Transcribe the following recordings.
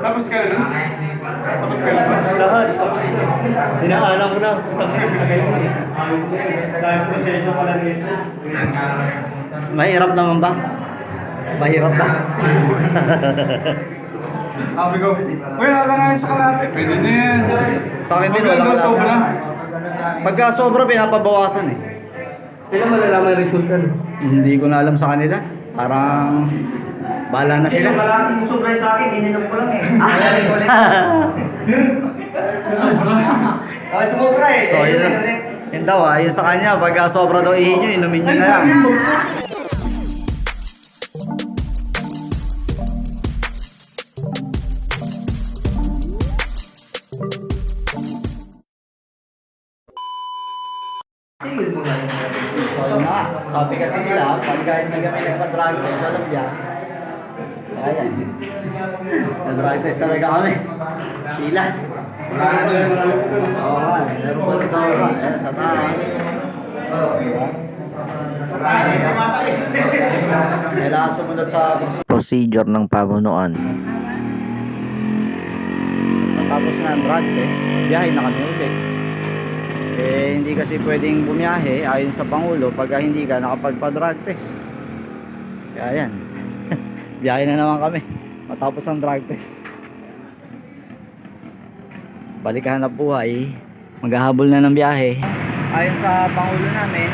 Tapos ka na? Tapos ka na? Lahat. Tapos sinaalam ko na. Dahil proseso pa lang yun. Mahirap naman ba? Mahirap ba? Sabi ko, Uy, halangan sa kalate. Pwede na yan. Sa akin din, wala daw kalate. sobra. Pagka sobra, pinapabawasan eh. Kailan malalaman yung resulta? Hindi ko na alam sa kanila. Parang bahala na sila. malaki yung sobra sa akin, ininom ko lang eh. Ayaw ko ulit. Oh, sumobra eh. So, yun, yun daw ah, yun sa kanya, pagka sobra daw ihin nyo, inumin nyo na lang. Sabi kasi nila, pagka hindi kami nagpa-drug test, walang biyak. Kaya yan. Nag-drug test talaga kami. Pila. Oo nga, meron pa rin sa baba, eh, sa taas. Kailangan sumunod sa procedure ng pamunuan. Matapos nga ang drug test, biyahe na kami ulit. Eh, hindi kasi pwedeng bumiyahe ayon sa Pangulo pagka hindi ka nakapagpa-drug test. Kaya yan. biyahe na naman kami. Matapos ang drug test. Balik hanap buhay. Maghahabol na ng biyahe. Ayon sa Pangulo namin,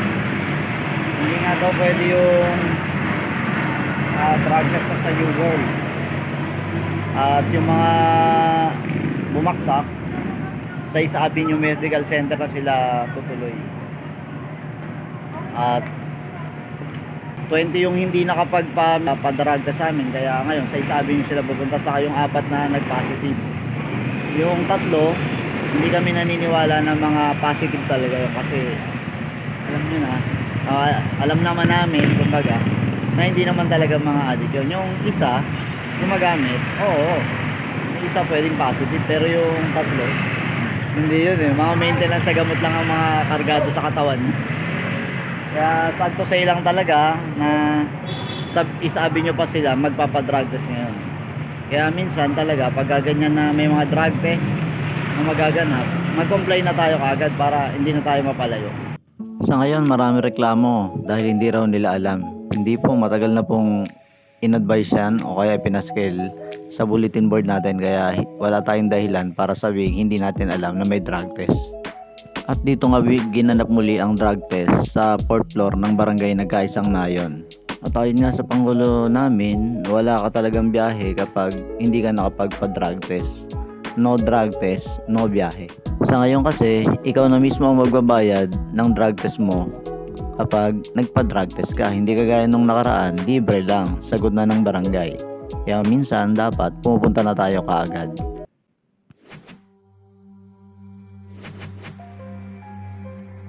hindi nga daw pwede yung ah, drug test sa New World. At yung mga bumaksak, sa Isa Avenue Medical Center na sila tutuloy. At 20 yung hindi nakapagpa-drug sa amin kaya ngayon sa Isa Avenue sila pupunta sa yung apat na nag-positive. Yung tatlo, hindi kami naniniwala na mga positive talaga yun kasi alam nyo na, ah, alam naman namin kumbaga na hindi naman talaga mga addict yun. Yung isa, gumagamit, oo, yung isa pwedeng positive pero yung tatlo, hindi yun eh. Mga maintenance sa gamot lang ang mga kargado sa katawan. Kaya sad to say lang talaga na sab isabi nyo pa sila magpapadrug test ngayon. Kaya minsan talaga pag ganyan na may mga drug test na magaganap, mag-comply na tayo kaagad para hindi na tayo mapalayo. Sa ngayon marami reklamo dahil hindi raw nila alam. Hindi po matagal na pong in-advise yan o kaya pinascale sa bulletin board natin kaya wala tayong dahilan para sabihin hindi natin alam na may drug test. At dito nga ginanap muli ang drug test sa fourth floor ng barangay Nagkaisang Nayon. At ayon nga sa Pangulo namin, wala ka talagang biyahe kapag hindi ka nakapagpa-drug test. No drug test, no biyahe. Sa ngayon kasi, ikaw na mismo ang magbabayad ng drug test mo kapag nagpa-drug test ka. Hindi kagaya nung nakaraan, libre lang, sagot na ng barangay. Kaya minsan dapat pumupunta na tayo kaagad.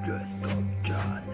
Just come, John.